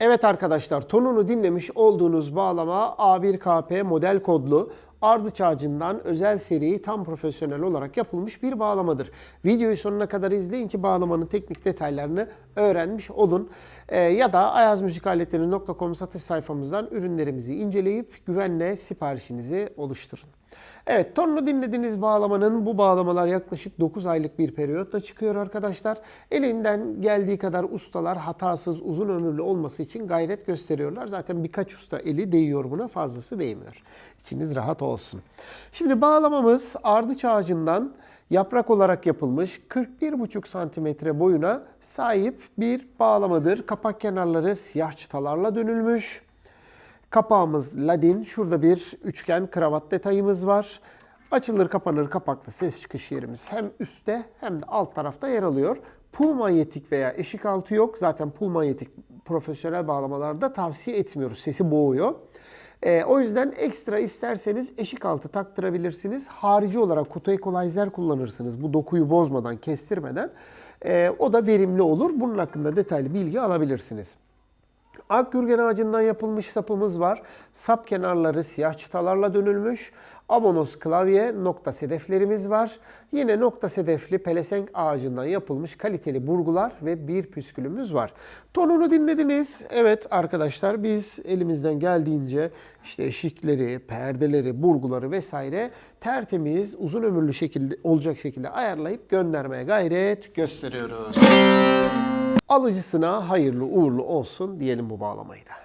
Evet arkadaşlar tonunu dinlemiş olduğunuz bağlama A1KP model kodlu ardıç ağacından özel seriyi tam profesyonel olarak yapılmış bir bağlamadır. Videoyu sonuna kadar izleyin ki bağlamanın teknik detaylarını öğrenmiş olun. Ee, ya da ayazmüzikaletleri.com satış sayfamızdan ürünlerimizi inceleyip güvenle siparişinizi oluşturun. Evet tonunu dinlediğiniz bağlamanın bu bağlamalar yaklaşık 9 aylık bir periyotta çıkıyor arkadaşlar. Elinden geldiği kadar ustalar hatasız uzun ömürlü olması için gayret gösteriyorlar. Zaten birkaç usta eli değiyor buna fazlası değmiyor. İçiniz rahat olsun. Şimdi bağlamamız ardıç ağacından yaprak olarak yapılmış 41,5 santimetre boyuna sahip bir bağlamadır. Kapak kenarları siyah çıtalarla dönülmüş. Kapağımız ladin. Şurada bir üçgen kravat detayımız var. Açılır kapanır kapaklı ses çıkış yerimiz hem üstte hem de alt tarafta yer alıyor. Pul manyetik veya eşik altı yok. Zaten pul manyetik profesyonel bağlamalarda tavsiye etmiyoruz. Sesi boğuyor. Ee, o yüzden ekstra isterseniz eşik altı taktırabilirsiniz. Harici olarak kutu equalizer kullanırsınız. Bu dokuyu bozmadan, kestirmeden. Ee, o da verimli olur. Bunun hakkında detaylı bilgi alabilirsiniz. Akgürgen ağacından yapılmış sapımız var. Sap kenarları siyah çıtalarla dönülmüş. Abonos klavye nokta sedeflerimiz var. Yine nokta sedefli pelesenk ağacından yapılmış kaliteli burgular ve bir püskülümüz var. Tonunu dinlediniz. Evet arkadaşlar biz elimizden geldiğince işte eşikleri, perdeleri, burguları vesaire tertemiz, uzun ömürlü şekilde olacak şekilde ayarlayıp göndermeye gayret gösteriyoruz. Alıcısına hayırlı uğurlu olsun diyelim bu bağlamayı da.